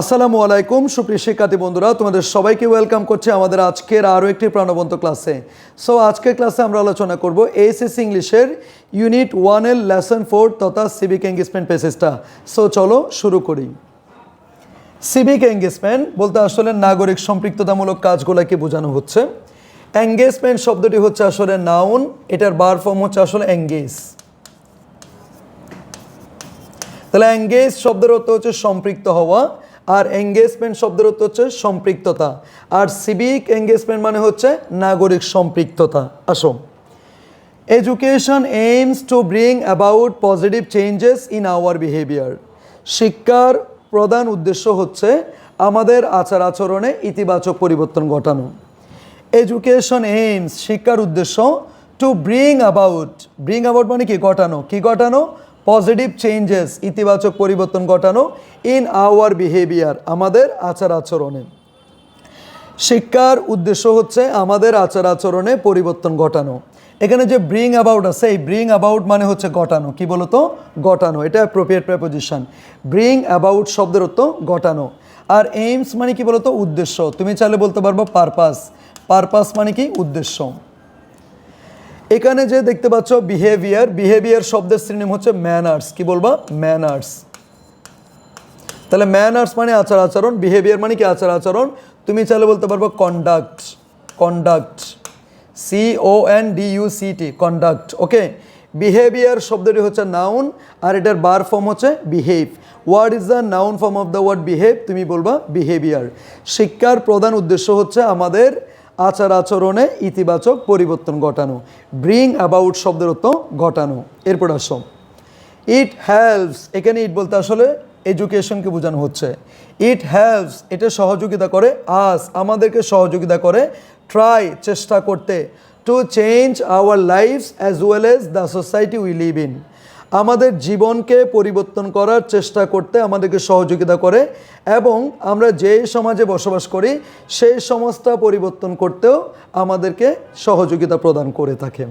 আসসালামু আলাইকুম, সুপ্রিয় শিক্ষার্থী বন্ধুরা, তোমাদের সবাইকে ওয়েলকাম করছি আমাদের আজকের আরও একটি প্রাণবন্ত ক্লাসে সো আজকের ক্লাসে আমরা আলোচনা করব এইচএস ইংলিশের ইউনিট ওয়ানের লেসন ফোর তথা সিভিক এঙ্গেজমেন্ট পেসেসটা সো চলো শুরু করি। সিভিক এঙ্গেজমেন্ট বলতে আসলে নাগরিক সম্পৃক্ততামূলক কাজগুলোকে বোঝানো হচ্ছে। এঙ্গেজমেন্ট শব্দটি হচ্ছে আসলে নাউন এটার বার ফর্ম হচ্ছে আসলে এঙ্গেজ তাহলে এঙ্গেজ শব্দের অর্থ হচ্ছে সম্পৃক্ত হওয়া। আর এঙ্গেজমেন্ট শব্দের অর্থ হচ্ছে সম্পৃক্ততা। আর সিভিক এঙ্গেজমেন্ট মানে হচ্ছে নাগরিক সম্পৃক্ততা। আসো education aims to bring about positive changes in our behaviour শিক্ষার প্রধান উদ্দেশ্য হচ্ছে আমাদের আচার আচরণে ইতিবাচক পরিবর্তন ঘটানো। এডুকেশন এইমস শিক্ষার উদ্দেশ্য to bring about bring about মানে কি? ঘটানো। কি ঘটানো? পজিটিভ চেঞ্জেস ইতিবাচক পরিবর্তন ঘটানো ইন আওয়ার বিহেভিয়ার আমাদের আচার আচরণে। শিক্ষার উদ্দেশ্য হচ্ছে আমাদের আচার আচরণে পরিবর্তন ঘটানো। এখানে যে ব্রিং অ্যাবাউট আছে, এই ব্রিং অ্যাবাউট মানে হচ্ছে ঘটানো। কি বলতো? ঘটানো। এটা অ্যাপ্রোপ্রিয়েট প্রেপোজিশন ব্রিং অ্যাবাউট শব্দের অর্থ ঘটানো। আর এইমস মানে কি বলতো? উদ্দেশ্য। তুমি চাইলে বলতে পারব পারপাস পারপাস মানে কি? উদ্দেশ্য। এখানে যে দেখতে পাচ্ছ বিহেভিয়ার বিহেভিয়ার শব্দের শ্রেণি হচ্ছে ম্যানার্স কি বলবা? ম্যানার্স তাহলে ম্যানার্স মানে আচার আচরণ বিহেভিয়ার মানে কি আচার আচরণ? তুমি চাইলে বলতে পারব conduct conduct C O N D U C T conduct okay behaviour শব্দটি হচ্ছে নাউন আর এটার বার ফর্ম হচ্ছে behave what is the noun form of the word behave তুমি বলবা বিহেভিয়ার শিক্ষার প্রধান উদ্দেশ্য হচ্ছে আমাদের আচার আচরণে ইতিবাচক পরিবর্তন ঘটানো ব্রিং অ্যাবাউট শব্দের অর্থ ঘটানো। এরপর আসো। ইট হেল্পস এখানে ইট বলতে আসলে এডুকেশনকে বোঝানো হচ্ছে। ইট হেল্পস এটা সহযোগিতা করে আস আমাদেরকে সহযোগিতা করে ট্রাই চেষ্টা করতে to change our lives as well as the society we live in আমাদের জীবনকে পরিবর্তন করার চেষ্টা করতে আমাদেরকে সহযোগিতা করে এবং আমরা যে সমাজে বসবাস করি, সেই সমাজটা পরিবর্তন করতেও আমাদেরকে সহযোগিতা প্রদান করে থাকে।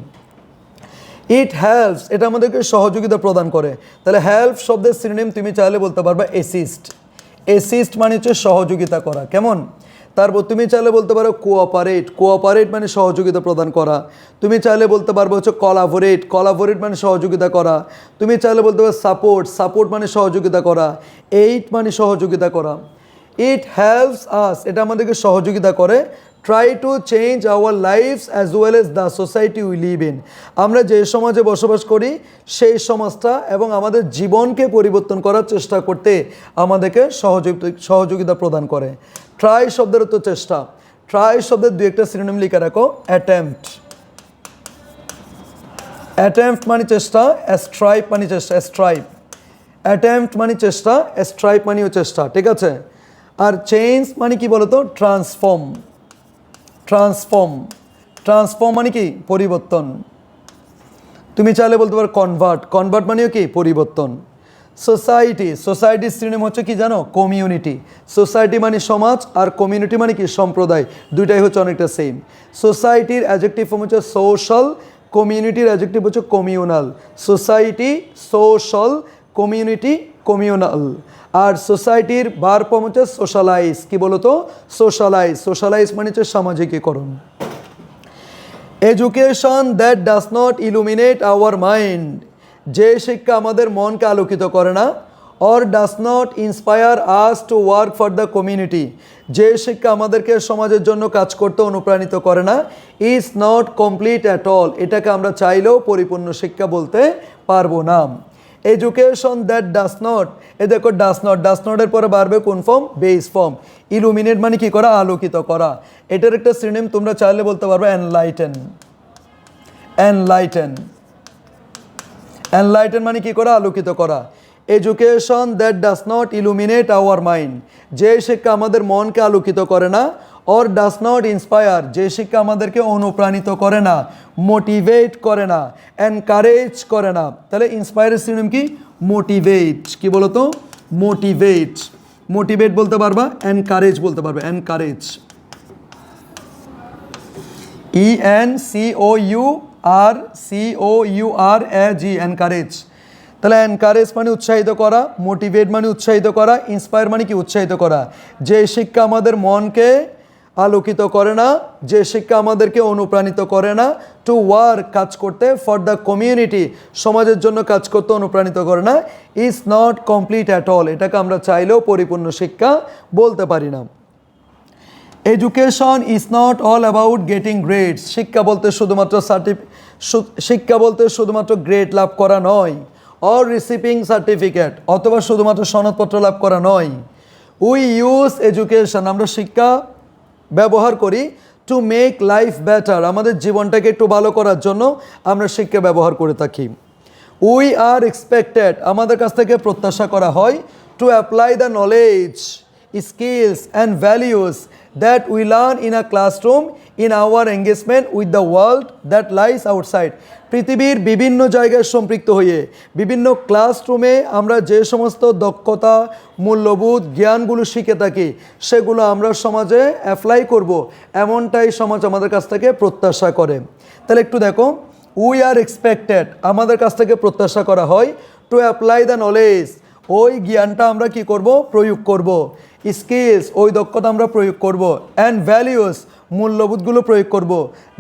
ইট হেল্পস এটা আমাদেরকে সহযোগিতা প্রদান করে। তাহলে হেল্প শব্দের সিনোনিম তুমি চাইলে বলতে পারবে এসিস্ট এসিস্ট মানে হচ্ছে সহযোগিতা করা। কেমন? তারপর তুমি চাইলে বলতে পারো কোঅপারেট কোঅপারেট মানে সহযোগিতা প্রদান করা। তুমি চাইলে বলতে পারব হচ্ছে কলাবোরেট কলাবোরেট মানে সহযোগিতা করা। তুমি চাইলে বলতে পারো সাপোর্ট সাপোর্ট মানে সহযোগিতা করা। এইট মানে সহযোগিতা করা। ইট হেল্পস আস এটা আমাদেরকে সহযোগিতা করে। Try to change our lives as well as the society we live in আমরা যে সমাজে বসবাস করি, সেই সমাজটা এবং আমাদের জীবনকে পরিবর্তন করার চেষ্টা করতে আমাদেরকে সহযোগিতা সহযোগিতা প্রদান করে। ট্রাই শব্দের তো চেষ্টা। ট্রাই শব্দের দু একটা সিনোনিম লিখে রাখো। অ্যাটেম্পট অ্যাটেম্পট মানে চেষ্টা স্ট্রাইপ মানে চেষ্টা স্ট্রাইপ অ্যাটেম্পট মানে চেষ্টা স্ট্রাইপ মানেও চেষ্টা, ঠিক আছে? আর চেঞ্জ মানে কি বলতো? ট্রান্সফর্ম ট্রান্সফর্ম ট্রান্সফর্ম মানে কি? পরিবর্তন। তুমি চাইলে বলতে পারো কনভার্ট কনভার্ট মানেও কি? পরিবর্তন। সোসাইটি সোসাইটির শ্রেণি হচ্ছে কি জানো? কমিউনিটি সোসাইটি মানে সমাজ আর কমিউনিটি মানে কি? সম্প্রদায়। দুইটাই হচ্ছে অনেকটা সেম সোসাইটির অ্যাজেক্টিভ ফর্ম হচ্ছে সোশ্যাল কমিউনিটির অ্যাজেক্টিভ হচ্ছে communal society social community communal আর সোসাইটির বার ফর্ম হচ্ছে সোশ্যালাইজ কি বলতো? সোশ্যালাইজ সোশ্যালাইজ মানে হচ্ছে সামাজিকীকরণ। Education that does not illuminate our mind যে শিক্ষা আমাদের মনকে আলোকিত করে না or does not inspire us to work for the community যে শিক্ষা আমাদেরকে সমাজের জন্য কাজ করতে অনুপ্রাণিত করে না is not complete at all এটাকে আমরা চাইলেও পরিপূর্ণ শিক্ষা বলতে পারব না। এডুকেশন দ্যাট ডাস নট এ দেখো ডাস নট ডাস নটের পরে বাড়বে কোন ফর্ম বেস ফর্ম ইলুমিনেট মানে কি করা? আলোকিত করা। এটার একটা শ্রেণীম তোমরা চাইলে বলতে পারবে এনলাইটেন এনলাইটেন এনলাইটেন মানে কি করা? আলোকিত করা। Education that does not illuminate our mind যে শিক্ষা আমাদের মনকে আলোকিত করে না অর ডাস নট ইন্সপায়ার যে শিক্ষা আমাদেরকে অনুপ্রাণিত করে না মোটিভেট করে না এনকারেজ করে না। তাহলে ইন্সপায়ারের সিনোনিম কি? মোটিভেট কি বলতো? মোটিভেট মোটিভেট বলতে পারবা? এনকারেজ বলতে পারবে। Encourage E N C O U R C O U R A G encourage তাহলে এনকারেজ মানে উৎসাহিত করা মোটিভেট মানে উৎসাহিত করা ইন্সপায়ার মানে কি? উৎসাহিত করা। যে শিক্ষা আমাদের মনকে আলোকিত করে না, যে শিক্ষা আমাদেরকে অনুপ্রাণিত করে না টু ওয়ার্ক কাজ করতে ফর দ্য কমিউনিটি সমাজের জন্য কাজ করতে অনুপ্রাণিত করে না is not complete at all এটাকে আমরা চাইলেও পরিপূর্ণ শিক্ষা বলতে পারি না। Education is not all about getting grades শিক্ষা বলতে শুধুমাত্র সার্টিফ শিক্ষা বলতে শুধুমাত্র গ্রেড লাভ করা নয় অর রিসিভিং সার্টিফিকেট অথবা শুধুমাত্র সনদপত্র লাভ করা নয়। উই ইউজ এডুকেশন আমরা শিক্ষা ব্যবহার করি টু মেক লাইফ বেটার আমাদের জীবনটাকে একটু ভালো করার জন্য আমরা শিক্ষা ব্যবহার করে থাকি। উই আর এক্সপেক্টেড আমাদের কাছ থেকে প্রত্যাশা করা হয় to apply the knowledge skills and values that we learn in a classroom, in our engagement with the world that lies outside. পৃথিবীর বিভিন্ন জায়গায় সম্পৃক্ত হয়ে, বিভিন্ন ক্লাসরুমে আমরা যে সমস্ত দক্ষতা, মূল্যবোধ, জ্ঞানগুলো শিখে থাকি, সেগুলো আমরা সমাজে অ্যাপ্লাই করব, এমনটাই সমাজ আমাদের কাছ থেকে প্রত্যাশা করে। তাহলে একটু দেখো উই আর এক্সপেক্টেড আমাদের কাছ থেকে প্রত্যাশা করা হয় টু অ্যাপ্লাই দ্য নলেজ ওই জ্ঞানটা আমরা কি করব? প্রয়োগ করব। স্কিলস ওই দক্ষতা আমরা প্রয়োগ করব। অ্যান্ড ভ্যালিউস মূল্যবোধগুলো প্রয়োগ করব।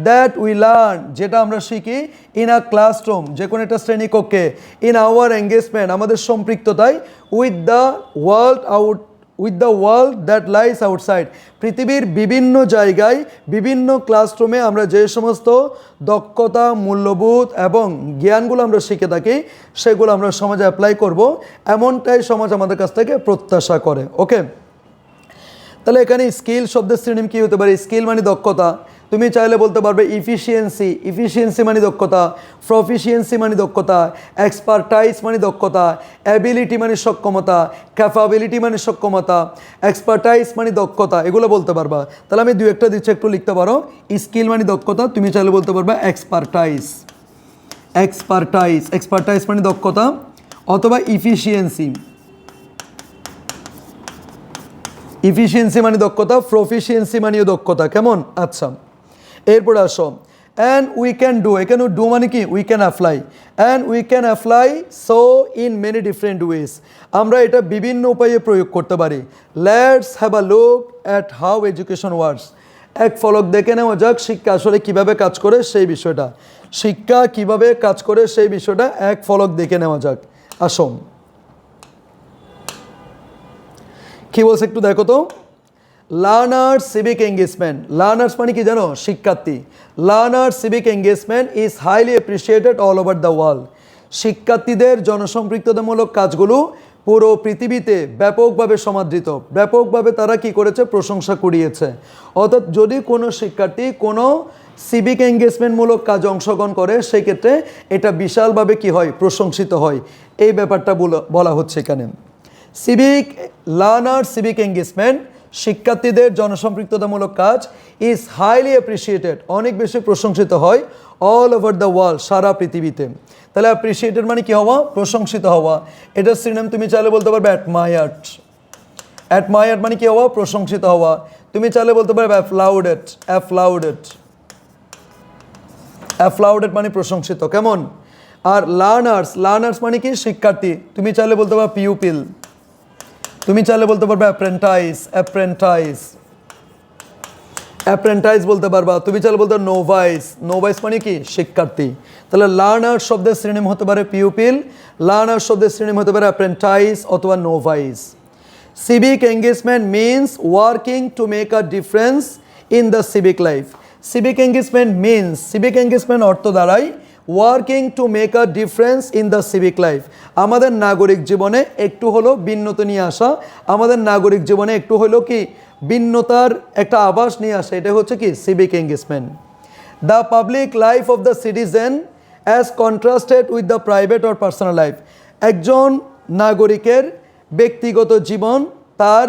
দ্যাট উই লার্ন যেটা আমরা শিখি ইন আ ক্লাসরুম যে কোনো একটা শ্রেণীকক্ষে ইন আওয়ার এঙ্গেজমেন্ট আমাদের সম্পৃক্ততায় with the world out with the world that lies outside পৃথিবীর বিভিন্ন জায়গায়, বিভিন্ন ক্লাসরুমে আমরা যে সমস্ত দক্ষতা, মূল্যবোধ এবং জ্ঞানগুলো আমরা শিখে থাকি, সেগুলো আমরা সমাজে অ্যাপ্লাই করব। এমনটাই সমাজ আমাদের কাছ থেকে প্রত্যাশা করে। ওকে তাহলে এখানে স্কিল শব্দের শ্রেণি কী হতে পারে? স্কিল মানে দক্ষতা। তুমি চাইলে বলতে পারবে ইফিসিয়েন্সি ইফিসিয়েন্সি মানে দক্ষতা প্রফিসিয়েন্সি মানে দক্ষতা এক্সপার্টাইজ মানে দক্ষতা অ্যাবিলিটি মানে সক্ষমতা ক্যাপাবিলিটি মানে সক্ষমতা এক্সপার্টাইজ মানে দক্ষতা, এগুলো বলতে পারবা। তাহলে আমি দু একটা দিচ্ছি, একটু লিখতে পারো। স্কিল মানে দক্ষতা, তুমি চাইলে বলতে পারবে এক্সপার্টাইজ এক্সপার্টাইজ এক্সপার্টাইজ মানে দক্ষতা, অথবা ইফিসিয়েন্সি ইফিসিয়েন্সি মানে দক্ষতা প্রফিসিয়েন্সি মানেও দক্ষতা, কেমন? আচ্ছা। এরপরে আসো। অ্যান্ড উই ক্যান ডু এখানে ডু মানে কি? We can apply and we can apply so in many different ways আমরা এটা বিভিন্ন উপায়ে প্রয়োগ করতে পারি। Let's have a look at how education works এক ফলক দেখে নেওয়া যাক শিক্ষা আসলে কীভাবে কাজ করে সেই বিষয়টা। শিক্ষা কীভাবে কাজ করে সেই বিষয়টা এক ফলক দেখে নেওয়া যাক। আসুন। কি বলছে একটু দেখো তো। লার্নার্স সিভিক এঙ্গেজমেন্ট লার্নার্স মানে কি জানো? শিক্ষার্থী। Learners civic engagement is highly appreciated all over the world শিক্ষার্থীদের জনসম্পৃক্ততামূলক কাজগুলো পুরো পৃথিবীতে ব্যাপকভাবে সমাদৃত। ব্যাপকভাবে তারা কি করেছে? প্রশংসা কুড়িয়েছে। অর্থাৎ যদি কোনো শিক্ষার্থী কোনো সিভিক এঙ্গেজমেন্টমূলক কাজে অংশগ্রহণ করে, সেক্ষেত্রে এটা বিশালভাবে কি হয়? প্রশংসিত হয়। এই ব্যাপারটা বলা হচ্ছে এখানে। সিভিক লার্নার সিভিক এঙ্গেজমেন্ট শিক্ষার্থীদের জনসম্পৃক্ততামূলক কাজ ইজ হাইলি অ্যাপ্রিসিয়েটেড অনেক বেশি প্রশংসিত হয় অল ওভার দ্য ওয়ার্ল্ড সারা পৃথিবীতে। তাহলে অ্যাপ্রিসিয়েটেড মানে কি হওয়া? প্রশংসিত হওয়া। এটার সিনেম তুমি চাইলে বলতে পারবে অ্যাটমায়ার্ড অ্যাটমায়ার্ড মানে কী হওয়া? প্রশংসিত হওয়া। তুমি চাইলে বলতে পারবে অ্যাফ্লাউডেড অ্যাফ্লাউডেড অ্যাফ্লাউডেড মানে প্রশংসিত। কেমন? আর লার্নার্স লার্নার্স মানে কি? শিক্ষার্থী। তুমি চাইলে বলতে পারো পিউপিল তুমি চাইলে বলতে পারবে অ্যাপ্রেন্টাইজ অ্যাপ্রেন্টাইজ অ্যাপ্রেন্টাইজ বলতে পারবা। তুমি চাইলে বলতে নোভাইস নোভাইস মানে কি? শিক্ষার্থী। তাহলে লার্নার শব্দের শ্রেণীম হতে পারে পিউপিল লার্নার শব্দের শ্রেণীম হতে পারে অ্যাপ্রেন্টাইজ অথবা novice civic engagement means working to make a difference in the civic life civic engagement means civic engagement অর্থ দ্বারাই working to make a difference in the civic life আমাদের নাগরিক জীবনে একটু হলো ভিন্নতা নিয়ে আসা। আমাদের নাগরিক জীবনে একটু হলো কি ভিন্নতার একটা আভাস নিয়ে আসা। এটা হচ্ছে কি civic engagement the public life of the citizen as contrasted with the private or personal life একজন নাগরিকের ব্যক্তিগত জীবন তার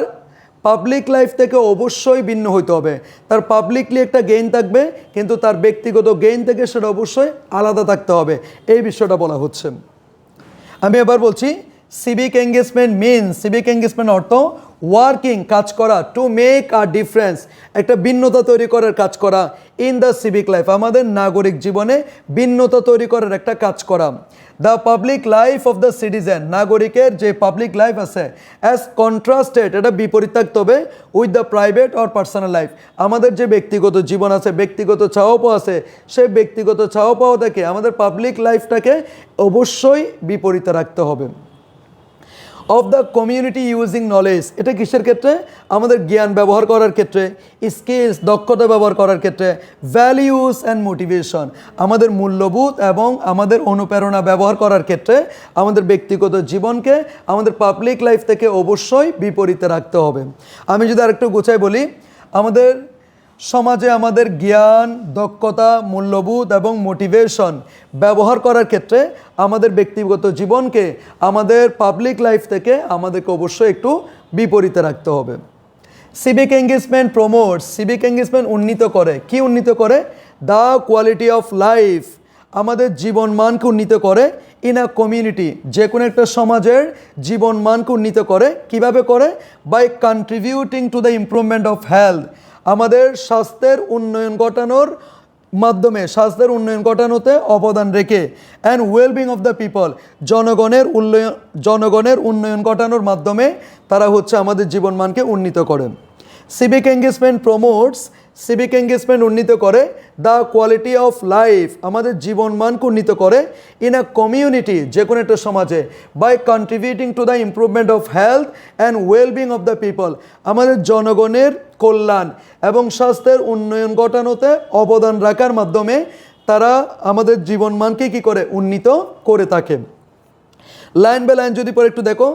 পাবলিক লাইফ থেকে অবশ্যই ভিন্ন হইতে হবে। তার পাবলিকলি একটা গেইন থাকবে, কিন্তু তার ব্যক্তিগত গেইন থেকে সেটা অবশ্যই আলাদা থাকতে হবে। এই বিষয়টা বলা হচ্ছে। আমি এবার বলছি civic engagement mean civic engagement অর্থ ওয়ার্কিং কাজ করা টু মেক আ ডিফারেন্স একটা ভিন্নতা তৈরি করার কাজ করা ইন দ্য সিভিক লাইফ আমাদের নাগরিক জীবনে ভিন্নতা তৈরি করার একটা কাজ করা। The public life of the citizen নাগরিকের যে পাবলিক লাইফ আছে অ্যাজ কন্ট্রাস্টেড এটা বিপরীত থাকতে হবে with the private or personal life আমাদের যে ব্যক্তিগত জীবন আছে, ব্যক্তিগত চাওয়া পাওয়া আছে, সেই ব্যক্তিগত চাওয়া পাওয়া থেকে আমাদের পাবলিক লাইফটাকে অবশ্যই বিপরীতে রাখতে হবে। Of the community using knowledge এটা কিসের ক্ষেত্রে? আমাদের জ্ঞান ব্যবহার করার ক্ষেত্রে স্কিলস দক্ষতা ব্যবহার করার ক্ষেত্রে ভ্যালিউস অ্যান্ড মোটিভেশন আমাদের মূল্যবোধ এবং আমাদের অনুপ্রেরণা ব্যবহার করার ক্ষেত্রে, আমাদের ব্যক্তিগত জীবনকে, আমাদের পাবলিক লাইফ থেকে অবশ্যই বিপরীতে রাখতে হবে। আমি যদি আরেকটু গোছাই বলি, আমাদের সমাজে আমাদের জ্ঞান, দক্ষতা, মূল্যবোধ এবং মোটিভেশন ব্যবহার করার ক্ষেত্রে আমাদের ব্যক্তিগত জীবনকে, আমাদের পাবলিক লাইফ থেকে আমাদেরকে অবশ্যই একটু বিপরীতে রাখতে হবে। Civic engagement promote civic engagement উন্নীত করে। কি উন্নীত করে? দ্য কোয়ালিটি অফ লাইফ আমাদের জীবন মানকে উন্নীত করে ইন আ কমিউনিটি যে কোনো একটা সমাজের জীবন মানকে উন্নীত করে। কীভাবে করে? By contributing to the improvement of health আমাদের স্বাস্থ্যের উন্নয়ন ঘটানোর মাধ্যমে, স্বাস্থ্যের উন্নয়ন ঘটানোতে অবদান রেখে and wellbeing of the people জনগণের উন্নয়ন জনগণের উন্নয়ন ঘটানোর মাধ্যমে তারা হচ্ছে আমাদের জীবনমানকে উন্নীত করে civic engagement promotes civic engagement উন্নীত করে দ্য কোয়ালিটি অফ লাইফ আমাদের জীবনমানকে উন্নীত করে ইন আ কমিউনিটি যে কোনো একটা সমাজে by contributing to the improvement of health and wellbeing of the people আমাদের জনগণের কল্যাণ এবং স্বাস্থ্যের উন্নয়ন ঘটানোতে অবদান রাখার মাধ্যমে তারা আমাদের জীবনমানকে কী করে উন্নীত করে থাকে। লাইন বাই লাইন যদি পরে একটু দেখো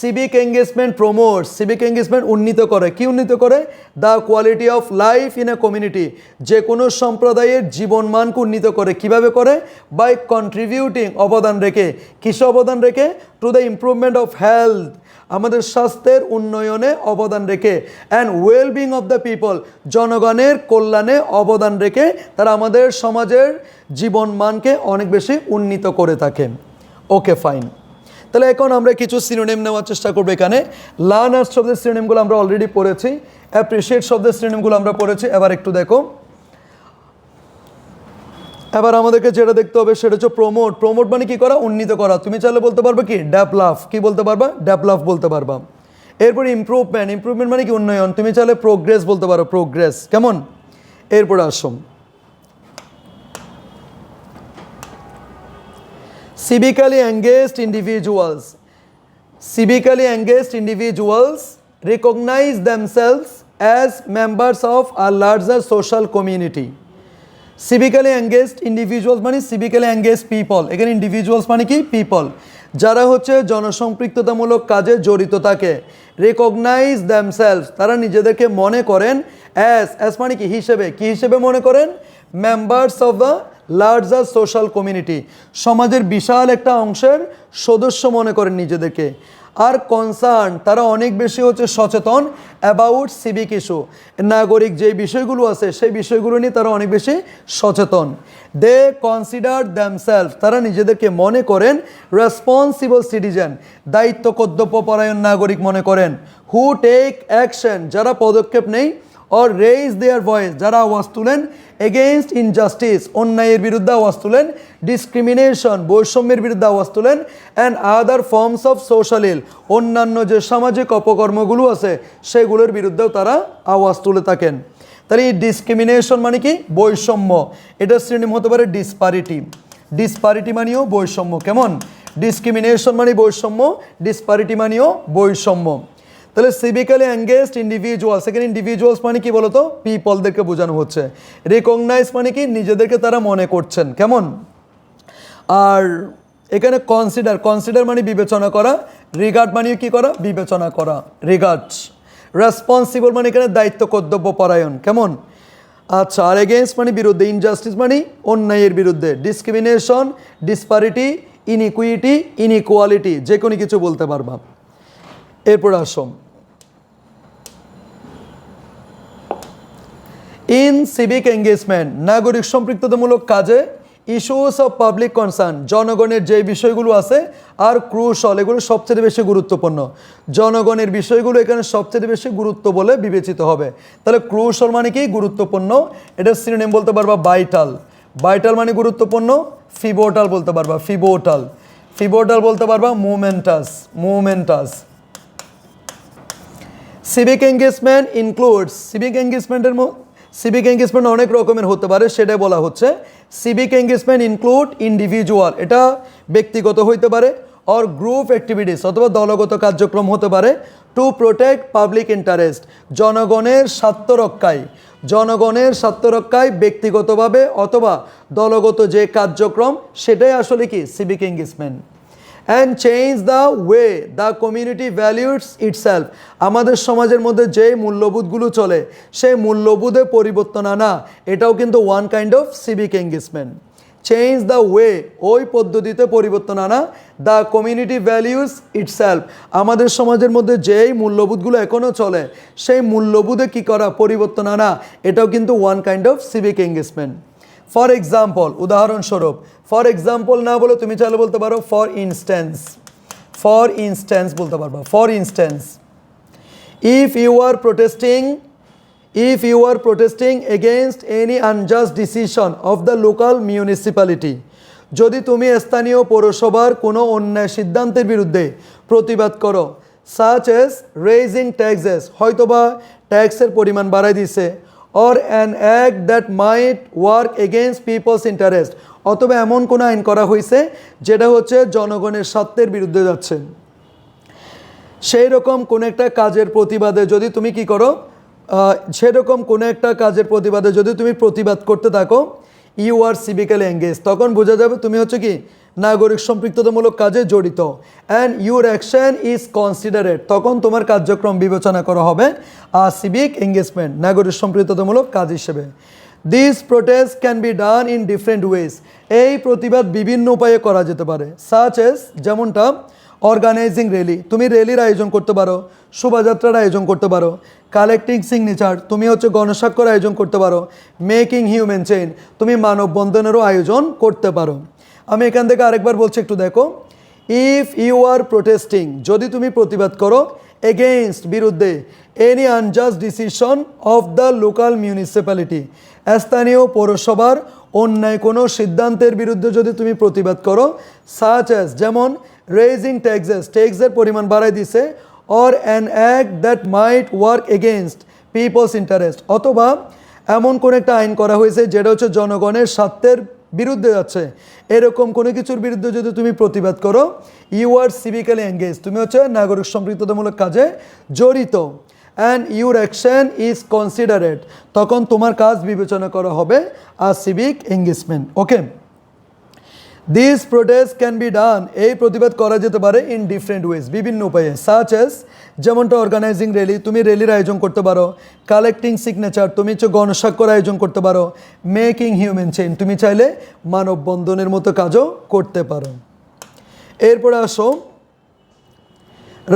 civic engagement promote civic engagement উন্নীত করে। কি উন্নীত করে? The quality of life in a community যে কোনো সম্প্রদায়ের জীবনমানকে উন্নীত করে। কীভাবে করে? বাই কন্ট্রিবিউটিং অবদান রেখে। কিসে অবদান রেখে? To the improvement of health আমাদের স্বাস্থ্যের উন্নয়নে অবদান রেখে and wellbeing of the people জনগণের কল্যাণে অবদান রেখে তারা আমাদের সমাজের জীবনমানকে অনেক বেশি উন্নীত করে থাকে। ওকে ফাইন তাহলে এখন আমরা কিছু সিনোনিম নেওয়ার চেষ্টা করব এখানে। লার্নার্স শব্দের সিনোনিমগুলো আমরা অলরেডি পড়েছি। অ্যাপ্রিসিয়েট শব্দের সিনোনিমগুলো আমরা পড়েছি। এবার একটু দেখো। এবার আমাদেরকে যেটা দেখতে হবে সেটা হচ্ছে প্রমোট প্রমোট মানে কি করা? উন্নীত করা। তুমি চাইলে বলতে পারবে কি? ডেভেলপ কি বলতে পারবা? ডেভেলপ বলতে পারবা। এরপরে ইমপ্রুভমেন্ট ইম্প্রুভমেন্ট মানে কি? উন্নয়ন। তুমি চাইলে প্রোগ্রেস বলতে পারো। প্রোগ্রেস কেমন? এরপরে আসুন। Civically engaged individuals civically engaged individuals recognize themselves as members of a larger social community civically engaged individuals মানে সিভিক্যালি এঙ্গেজ পিপল এখানে ইন্ডিভিজুয়ালস মানে কি? পিপল যারা হচ্ছে জনসম্পৃক্ততামূলক কাজে জড়িত থাকে। রেকগনাইজ দ্যামসেলস তারা নিজেদেরকে মনে করেন অ্যাস অ্যাস মানে কি? হিসেবে। কি হিসেবে মনে করেন? Members of the larger social community সমাজের বিশাল একটা অংশের সদস্য মনে করেন নিজেদেরকে। আর কনসার্ন তারা অনেক বেশি হচ্ছে সচেতন অ্যাবাউট সিভিক ইস্যু নাগরিক যে বিষয়গুলো আছে, সেই বিষয়গুলো নিয়ে তারা অনেক বেশি সচেতন। দে কনসিডার দ্যামসেলফ তারা নিজেদেরকে মনে করেন রেসপন্সিবল সিটিজেন দায়িত্ব কর্তব্যপরায়ণ নাগরিক মনে করেন। হু টেক অ্যাকশন যারা পদক্ষেপ নেই অর রেইজ দেয়ার ভয়েস যারা আওয়াজ তুলেন এগেনস্ট ইনজাস্টিস অন্যায়ের বিরুদ্ধে আওয়াজ তুলেন ডিসক্রিমিনেশন বৈষম্যের বিরুদ্ধে আওয়াজ তুলেন and other forms of social ill অন্যান্য যে সামাজিক অপকর্মগুলো আছে সেগুলোর বিরুদ্ধেও তারা আওয়াজ তুলে থাকেন তাহলে এই ডিসক্রিমিনেশন মানে কি বৈষম্য এটা শ্রেণি হতে পারে ডিসপারিটি ডিসপারিটি মানেও বৈষম্য কেমন ডিসক্রিমিনেশন মানে বৈষম্য ডিসপারিটি মানেও বৈষম্য তাহলে সিভিক্যালি এঙ্গেজড ইন্ডিভিজুয়াল এখানে ইন্ডিভিজুয়ালস মানে কি বলতো? পিপলদেরকে বোঝানো হচ্ছে। রেকগনাইজ মানে কি? নিজেদেরকে তারা মনে করছেন। কেমন? আর এখানে কনসিডার কনসিডার মানে বিবেচনা করা রিগার্ড মানেও কি করা? বিবেচনা করা রিগার্ড রেসপন্সিবল মানে এখানে দায়িত্ব, কর্তব্য, পরায়ণ। কেমন? আচ্ছা আর এগেনস্ট মানে বিরুদ্ধে ইনজাস্টিস মানে অন্যায়ের বিরুদ্ধে। ডিসক্রিমিনেশন ডিসপারিটি ইনইকুইটি ইনইকুয়ালিটি যে কোনো কিছু বলতে পারবা। এরপর আসম ইন সিভিক এঙ্গেজমেন্ট নাগরিক সম্পৃক্ততামূলক কাজে ইস্যুস অফ পাবলিক কনসার্ন জনগণের যে বিষয়গুলো আছে আর ক্রুশল এগুলো সবচেয়ে বেশি গুরুত্বপূর্ণ। জনগণের বিষয়গুলো এখানে সবচেয়ে বেশি গুরুত্ব বলে বিবেচিত হবে। তাহলে ক্রুশল মানে কি? গুরুত্বপূর্ণ। এটা সিনোনিম বলতে পারবা বাইটাল বাইটাল মানে গুরুত্বপূর্ণ। ফিবোটাল বলতে পারবা। ফিবোটাল ফিবোটাল বলতে পারবা momentous momentous civic engagement includes civic এঙ্গেজমেন্টের civic engagement অনেক রকমের হতে পারে, সেটাই বলা হচ্ছে। সিভিক এঙ্গেজমেন্ট ইনক্লুড ইন্ডিভিজুয়াল এটা ব্যক্তিগত হইতে পারে অর গ্রুপ অ্যাক্টিভিটিস অথবা দলগত কার্যক্রম হতে পারে টু প্রোটেক্ট পাবলিক ইন্টারেস্ট জনগণের স্বার্থ রক্ষায়। জনগণের স্বার্থ রক্ষায় ব্যক্তিগতভাবে অথবা দলগত যে কার্যক্রম, সেটাই আসলে কি? Civic engagement and change the way the community values itself আমাদের সমাজের মধ্যে যে মূল্যবোধগুলো চলে, সেই মূল্যবোধে পরিবর্তন আনা, এটাও কিন্তু one kind of civic engagement change the way ওই পদ্ধতিতে পরিবর্তন আনা দ্য কমিউনিটি ভ্যালিউস ইটসেলফ আমাদের সমাজের মধ্যে যেই মূল্যবোধগুলো এখনও চলে, সেই মূল্যবোধে কী করা, পরিবর্তন আনা, এটাও কিন্তু one kind of civic engagement for example উদাহরণস্বরূপ ফর এক্সাম্পল না বলে তুমি চাইলে বলতে পারো ফর ইনস্ট্যান্স ফর ইনস্ট্যান্স বলতে পারবা for instance if you are protesting if you are protesting against any unjust decision of the local municipality যদি তুমি স্থানীয় পৌরসভার কোনো অন্যায় সিদ্ধান্তের বিরুদ্ধে প্রতিবাদ করো সাচ এস রেজিং ট্যাক্সেস হয়তোবা ট্যাক্সের পরিমাণ বাড়াই দিছে or an act that might work against people's interest অথবা এমন কোনো আইন করা হয়েছে যেটা হচ্ছে জনগণের স্বার্থের বিরুদ্ধে যাচ্ছে। সেই রকম কোনো একটা কাজের প্রতিবাদে যদি তুমি কি করো সেরকম কোনো একটা কাজের প্রতিবাদে যদি তুমি প্রতিবাদ করতে থাকো ইউ আর সিভিক্যালি এঙ্গেজ তখন বোঝা যাবে তুমি হচ্ছে কি নাগরিক সম্পৃক্ততামূলক কাজে জড়িত। And your action is considered তখন তোমার কার্যক্রম বিবেচনা করা হবে আর সিভিক এঙ্গেজমেন্ট নাগরিক সম্পৃক্ততামূলক কাজ হিসেবে। This protest can be done in different ways এই প্রতিবাদ বিভিন্ন উপায়ে করা যেতে পারে। সাচ এস যেমনটা অর্গানাইজিং র্যালি তুমি র্যালির আয়োজন করতে পারো, শোভাযাত্রার আয়োজন করতে পারো কালেক্টিং সিগনেচার তুমি হচ্ছে গণস্বাক্ষর আয়োজন করতে পারো মেকিং হিউম্যান চেইন তুমি মানববন্ধনেরও আয়োজন করতে পারো। আমি এখান থেকে আরেকবার বলছি, একটু দেখো। ইফ ইউ আর প্রোটেস্টিং যদি তুমি প্রতিবাদ করো এগেইনস্ট বিরুদ্ধে any unjust decision of the local municipality স্থানীয় পৌরসভার অন্যায় কোনো সিদ্ধান্তের বিরুদ্ধে যদি তুমি প্রতিবাদ করো সাচ অ্যাজ যেমন রেজিং ট্যাক্সেস ট্যাক্সের পরিমাণ বাড়াই দিছে or an act that might work against people's interest অথবা এমন কোন একটা আইন করা হয়েছে যেটা হচ্ছে জনগণের স্বার্থের বিরুদ্ধে যাচ্ছে। এরকম কোনো কিছুর বিরুদ্ধে যদি তুমি প্রতিবাদ করো ইউ আর সিভিক্যালি এঙ্গেজ তুমি হচ্ছে নাগরিক সম্পৃক্ততামূলক কাজে জড়িত। And your action is considered তখন তোমার কাজ বিবেচনা করা হবে আর civic engagement okay this protest can be done এই প্রতিবাদ করা যেতে পারে ইন ডিফারেন্ট ওয়েজ বিভিন্ন উপায়ে সাচ এস যেমনটা অর্গানাইজিং র্যালি তুমি র্যালির আয়োজন করতে পারো কালেক্টিং সিগনেচার তুমি হচ্ছে গণস্বাক্ষর আয়োজন করতে পারো মেকিং হিউম্যান চেইন তুমি চাইলে মানববন্ধনের মতো কাজও করতে পারো। এরপরে আসো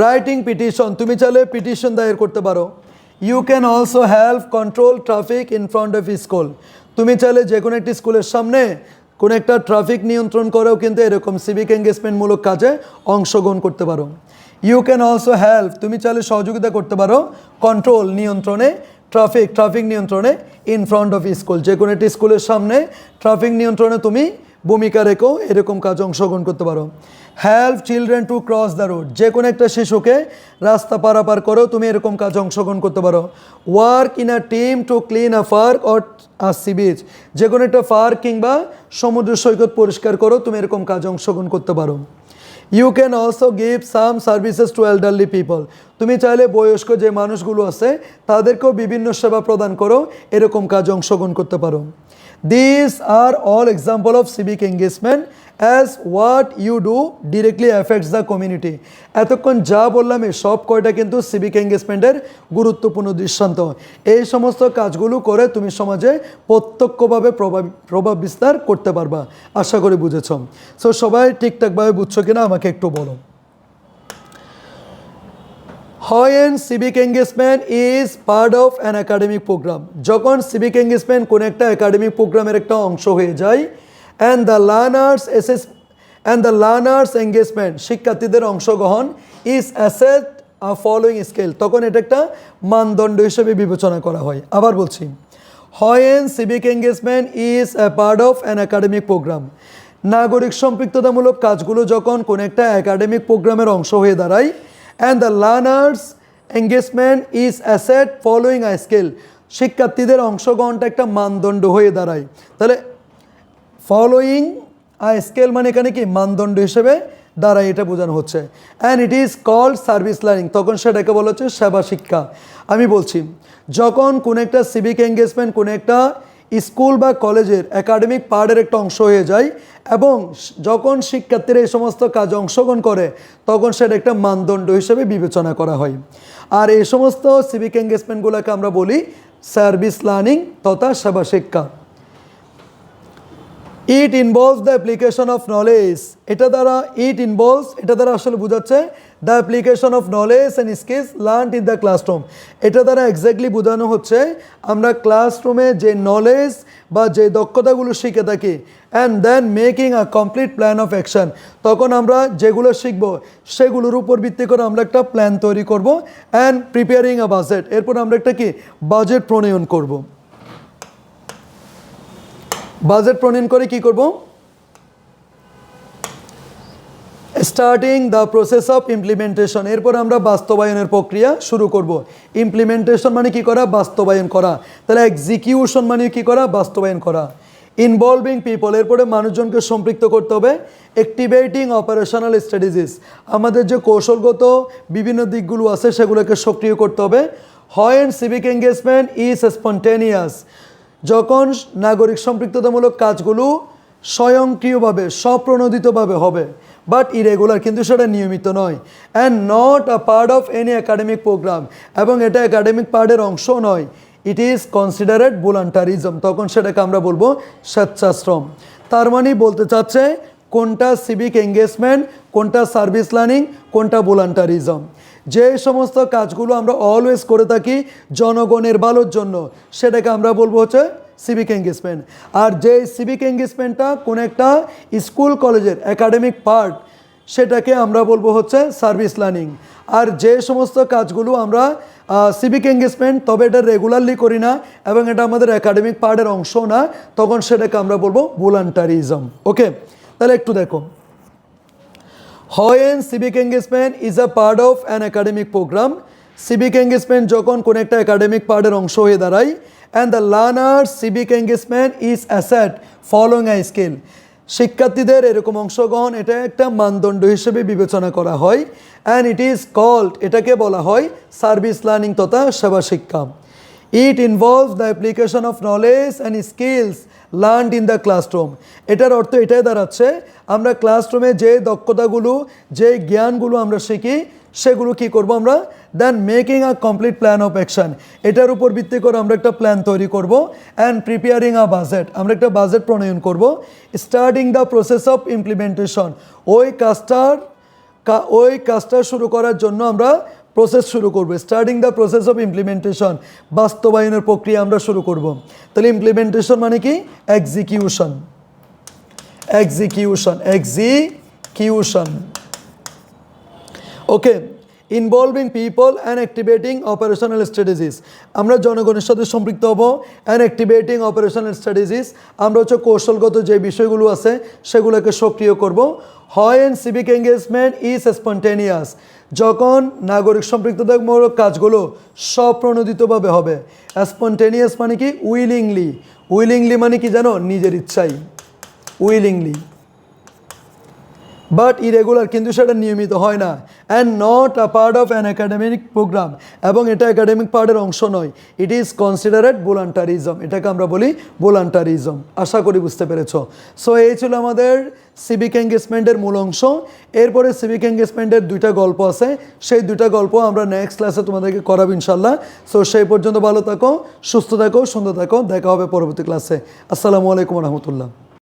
রাইটিং পিটিশন তুমি চাইলে পিটিশন দায়ের করতে পারো। You can also help control traffic in front of school তুমি চাইলে যে কোনো একটি স্কুলের সামনে কোনো একটা ট্রাফিক নিয়ন্ত্রণ করেও কিন্তু এরকম সিভিক এঙ্গেজমেন্টমূলক কাজে অংশগ্রহণ করতে পারো। ইউ ক্যান অলসো হেল্প তুমি চাইলে সহযোগিতা করতে পারো কন্ট্রোল নিয়ন্ত্রণে ট্রাফিক ট্রাফিক নিয়ন্ত্রণে ইন ফ্রন্ট অফ স্কুল যে কোনো একটি স্কুলের সামনে ট্রাফিক নিয়ন্ত্রণে তুমি ভূমিকা রেখেও এরকম কাজ অংশগ্রহণ করতে পারো। Help children to cross the road যে কোনো একটা শিশুকে রাস্তা পারাপার করেও তুমি এরকম কাজ অংশগ্রহণ করতে পারো। Work in a team to clean a park or a sea beach যে কোনো একটা পার্ক কিংবা সমুদ্র সৈকত পরিষ্কার করো, তুমি এরকম কাজ অংশগ্রহণ করতে পারো। You can also give some services to elderly people তুমি চাইলে বয়স্ক যে মানুষগুলো আছে, তাদেরকেও বিভিন্ন সেবা প্রদান করো, এরকম কাজ অংশগ্রহণ করতে পারো। This are all example of civic engagement as what you do directly affects the community এতক্ষণ যা বললাম, এই সব কয়টা কিন্তু সিভিক এঙ্গেজমেন্টের গুরুত্বপূর্ণ দৃষ্টান্ত। এই সমস্ত কাজগুলো করে তুমি সমাজে প্রত্যক্ষভাবে প্রভাব প্রভাব বিস্তার করতে পারবা। আশা করি বুঝেছ। সো সবাই ঠিকঠাকভাবে বুঝছ কিনা আমাকে একটু বলো। হয় civic engagement is part of an academic programme যখন সিভিক এঙ্গেজমেন্ট কোনো একটা একাডেমিক প্রোগ্রামের একটা অংশ হয়ে যায় অ্যান্ড দ্য লার্নার্স এসএস অ্যান্ড দ্য লার্নার্স এঙ্গেজমেন্ট শিক্ষার্থীদের অংশগ্রহণ ইজ অ্যাসেট ফলোয়িং স্কেল তখন এটা একটা মানদণ্ড হিসেবে বিবেচনা করা হয়। আবার বলছি when civic engagement is a part of an academic programme নাগরিক সম্পৃক্ততামূলক কাজগুলো যখন কোনো একটা একাডেমিক প্রোগ্রামের অংশ হয়ে দাঁড়ায় and the learners engagement is assessed following a scale শিক্ষার্থীদের অংশগ্রহণটা একটা মানদণ্ড হয়ে দাঁড়ায়। তাহলে ফলোয়িং আই স্কেল মানে এখানে কি? মানদণ্ড হিসেবে দ্বারা এটা বোঝানো হচ্ছে। And it is called service learning তখন সেটাকে বলা হচ্ছে সেবা শিক্ষা। আমি বলছি, যখন কোনো একটা সিভিক এঙ্গেজমেন্ট কোনো একটা স্কুল বা কলেজের একাডেমিক পার্টের একটা অংশ হয়ে যায় এবং যখন শিক্ষার্থীরা এই সমস্ত কাজে অংশগ্রহণ করে, তখন সেটা একটা মানদণ্ড হিসেবে বিবেচনা করা হয়। আর এই সমস্ত সিভিক এঙ্গেজমেন্টগুলোকে আমরা বলি সার্ভিস লার্নিং তথা সেবা শিক্ষা। It involves the application of knowledge এটা দ্বারা ইট ইনভলভস এটা দ্বারা আসলে বোঝাচ্ছে the application of knowledge and skills learn in the classroom এটা দ্বারা এক্স্যাক্টলি বোঝানো হচ্ছে আমরা ক্লাসরুমে যে নলেজ বা যে দক্ষতাগুলো শিখে থাকি and then making a complete plan of action তখন আমরা যেগুলো শিখব, সেগুলোর উপর ভিত্তি করে আমরা একটা প্ল্যান তৈরি করব অ্যান্ড প্রিপেয়ারিং আ বাজেট এরপর আমরা একটা কি? বাজেট প্রণয়ন করব। বাজেট প্রণয়ন করে কি করব? Starting the process of implementation এরপর আমরা বাস্তবায়নের প্রক্রিয়া শুরু করব। ইমপ্লিমেন্টেশন মানে কি করা? বাস্তবায়ন করা। তাহলে এক্সিকিউশন মানে কি করা? বাস্তবায়ন করা। ইনভলভিং পিপল এরপরে মানুষজনকে সম্পৃক্ত করতে হবে। অ্যাক্টিভেটিং অপারেশনাল স্ট্র্যাটেজিস আমাদের যে কৌশলগত বিভিন্ন দিকগুলো আছে, সেগুলোকে সক্রিয় করতে হবে। হয় and civic engagement is spontaneous যখন নাগরিক সম্পৃক্ততামূলক কাজগুলো স্বয়ংক্রিয়ভাবে, স্বপ্রণোদিতভাবে হবে বাট ইরেগুলার কিন্তু সেটা নিয়মিত নয়। And not a part of any academic programme এবং এটা একাডেমিক পার্টের অংশ নয়। ইট ইজ কনসিডারেড ভলান্টারিজম তখন সেটাকে আমরা বলব স্বেচ্ছাশ্রম। তার মানে বলতে চাচ্ছে, কোনটা সিভিক এঙ্গেজমেন্ট কোনটা সার্ভিস লার্নিং কোনটা ভলান্টারিজম যে সমস্ত কাজগুলো আমরা অলওয়েজ করে থাকি জনগণের ভালোর জন্য, সেটাকে আমরা বলব হচ্ছে সিভিক এঙ্গেজমেন্ট আর যে সিভিক এঙ্গেজমেন্টটা কোনো একটা স্কুল কলেজের একাডেমিক পার্ট সেটাকে আমরা বলব হচ্ছে সার্ভিস লার্নিং আর যে সমস্ত কাজগুলো আমরা সিভিক এঙ্গেজমেন্ট তবে এটা রেগুলারলি করি না এবং এটা আমাদের একাডেমিক পার্টের অংশ না, তখন সেটাকে আমরা বলব ভলান্টারিজম ওকে তাহলে একটু দেখো। When civic engagement is a part of an academic programme civic engagement যখন কোনো একটা একাডেমিক পার্টের অংশ হয়ে দাঁড়ায় and the learner civic engagement is assessed following a skill শিক্ষার্থীদের এরকম অংশগ্রহণ, এটা একটা মানদণ্ড হিসেবে বিবেচনা করা হয়। অ্যান্ড ইট ইজ কল্ড এটাকে বলা হয় সার্ভিস লার্নিং তথা সেবা শিক্ষা। It involve the application of knowledge and skills learned in the classroom এটার অর্থ এটাই দাঁড়াচ্ছে, আমরা ক্লাসরুমে যে দক্ষতাগুলো, যে জ্ঞানগুলো আমরা শিখি, সেগুলো কি করব আমরা? Then making a complete plan of action এটার উপর ভিত্তি করে আমরা একটা প্ল্যান তৈরি করব অ্যান্ড প্রিপেয়ারিং আ বাজেট আমরা একটা বাজেট প্রণয়ন করব starting the process of implementation ওই কাজটার ওই কাজটা শুরু করার জন্য আমরা প্রসেস শুরু করবে। Starting the process of implementation বাস্তবায়নের প্রক্রিয়া আমরা শুরু করব। তাহলে ইমপ্লিমেন্টেশন মানে কি? Execution execution execution okay involving people and activating operational strategies আমরা জনগণের সাথে সম্পৃক্ত হব অ্যান্ড অ্যাক্টিভেটিং অপারেশনাল স্ট্র্যাটেজিস আমরা হচ্ছে কৌশলগত যে বিষয়গুলো আছে সেগুলোকে সক্রিয় করব। হয় and civic engagement is spontaneous যখন নাগরিক সম্পৃক্ততামূলক কাজগুলো স্বপ্রণোদিতভাবে হবে। স্পন্টেনিয়াস মানে কি? উইলিংলি উইলিংলি মানে কি জানো? নিজের ইচ্ছাই। উইলিংলি বাট ইরেগুলার কিন্তু সেটা নিয়মিত হয় না। And not a part of an academic program এবং এটা একাডেমিক পার্টের অংশ নয়। ইট ইজ কনসিডারেড ভলান্টারিজম এটাকে আমরা বলি ভলান্টারিজম আশা করি বুঝতে পেরেছ। সো এই ছিল আমাদের সিভিক এঙ্গেজমেন্টের মূল অংশ। এরপরে সিভিক এঙ্গেজমেন্টের দুইটা গল্প আছে। সেই দুইটা গল্প আমরা নেক্সট ক্লাসে তোমাদেরকে করাবো ইনশাল্লাহ সো সেই পর্যন্ত ভালো থাকো, সুস্থ থাকো, সুন্দর থাকো। দেখা হবে পরবর্তী ক্লাসে আসসালামু আলাইকুম রহমতুল্লাহ।